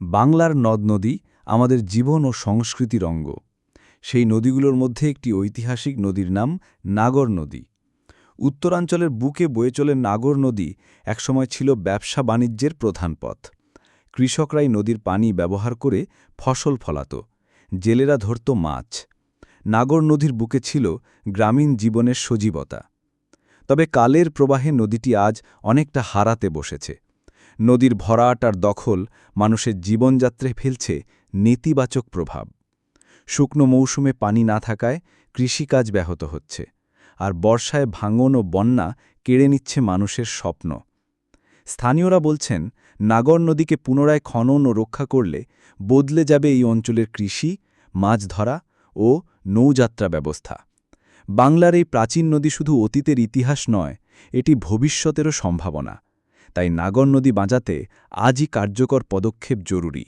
বাংলার নদ নদী আমাদের জীবন ও সংস্কৃতির অঙ্গ। সেই নদীগুলোর মধ্যে একটি ঐতিহাসিক নদীর নাম নাগর নদী। উত্তরাঞ্চলের বুকে বয়ে চলে নাগর নদী একসময় ছিল ব্যবসা বাণিজ্যের প্রধান পথ। কৃষকরাই নদীর পানি ব্যবহার করে ফসল ফলাত, জেলেরা ধরত মাছ। নাগর নদীর বুকে ছিল গ্রামীণ জীবনের সজীবতা। তবে কালের প্রবাহে নদীটি আজ অনেকটা হারাতে বসেছে। নদীর ভরাট আর দখল মানুষের জীবনযাত্রায় ফেলছে নেতিবাচক প্রভাব। শুকনো মৌসুমে পানি না থাকায় কৃষিকাজ ব্যাহত হচ্ছে, আর বর্ষায় ভাঙন ও বন্যা কেড়ে নিচ্ছে মানুষের স্বপ্ন। স্থানীয়রা বলছেন, নাগর নদীকে পুনরায় খনন ও রক্ষা করলে বদলে যাবে এই অঞ্চলের কৃষি, মাছ ধরা ও নৌযাত্রা ব্যবস্থা। বাংলার এই প্রাচীন নদী শুধু অতীতের ইতিহাস নয়, এটি ভবিষ্যতেরও সম্ভাবনা। তাই নাগর নদী বাঁচাতে আজই কার্যকর পদক্ষেপ জরুরি।